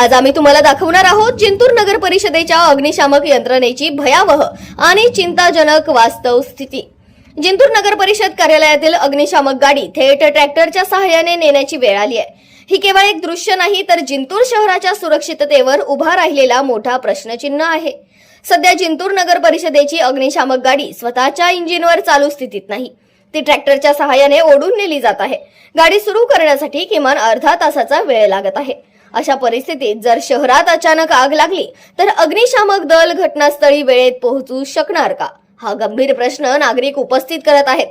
आज आम्ही तुम्हाला दाखवणार आहोत जिंतूर नगर परिषदेच्या अग्निशामक यंत्रणेची भयावह आणि चिंताजनक वास्तव स्थिती. जिंतूर नगर परिषद कार्यालयातील अग्निशामक गाडी थेट ट्रॅक्टरच्या सहाय्याने नेण्याची वेळ आली आहे. ही केवळ एक दृश्य नाही तर जिंतूर शहराच्या सुरक्षिततेवर उभा राहिलेला मोठा प्रश्नचिन्ह आहे. सध्या जिंतूर नगर परिषदेची अग्निशामक गाडी स्वतःच्या इंजिनवर चालू स्थितीत नाही. ती ट्रॅक्टरच्या सहाय्याने ओढून नेली जात आहे. गाडी सुरू करण्यासाठी किमान अर्धा तासाचा वेळ लागत आहे. अशा परिस्थितीत जर शहरात अचानक आग लागली तर अग्निशामक दल घटनास्थळी वेळेत पोहोचू शकणार का? हा गंभीर प्रश्न नागरिक उपस्थित करत आहेत.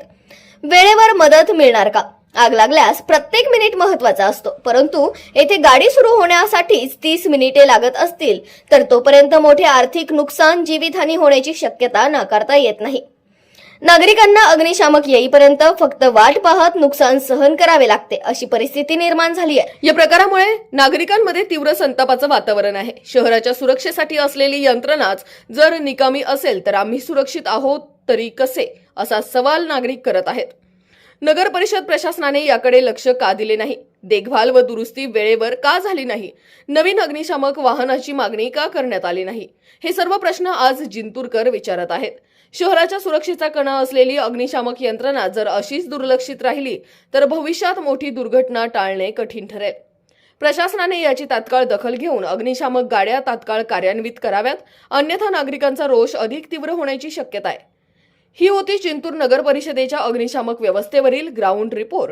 वेळेवर मदत मिळणार का? आग लागल्यास प्रत्येक मिनिट महत्त्वाचा असतो परंतु येथे गाडी सुरू होण्यासाठीच तीस मिनिटे लागत असतील तर तोपर्यंत मोठे आर्थिक नुकसान जीवितहानी होण्याची शक्यता नाकारता येत नाही. नागरिकांना अग्निशामक येईपर्यंत फक्त वाट पाहत नुकसान सहन करावे लागते अशी परिस्थिती निर्माण झाली आहे. या प्रकारामुळे नागरिकांमध्ये तीव्र संतापाचं वातावरण आहे. शहराच्या सुरक्षेसाठी असलेली यंत्रणाच जर निकामी असेल तर आम्ही सुरक्षित आहोत तरी कसे? असा सवाल नागरिक करत आहेत. नगर परिषद प्रशासनाने याकडे लक्ष का दिले नाही? देखभाल व दुरुस्ती वेळेवर का झाली नाही? नवीन अग्निशामक वाहनाची मागणी का करण्यात आली नाही? हे सर्व प्रश्न आज जिंतूरकर विचारत आहेत. शहराच्या सुरक्षेचा कणा असलेली अग्निशामक यंत्रणा जर अशीच दुर्लक्षित राहिली तर भविष्यात मोठी दुर्घटना टाळणे कठीण ठरेल. प्रशासनाने याची तात्काळ दखल घेऊन अग्निशामक गाड्या तात्काळ कार्यान्वित कराव्यात अन्यथा नागरिकांचा रोष अधिक तीव्र होण्याची शक्यता आहे. ही होती जिंतूर नगर परिषदेच्या अग्निशामक व्यवस्थेवरील ग्राउंड रिपोर्ट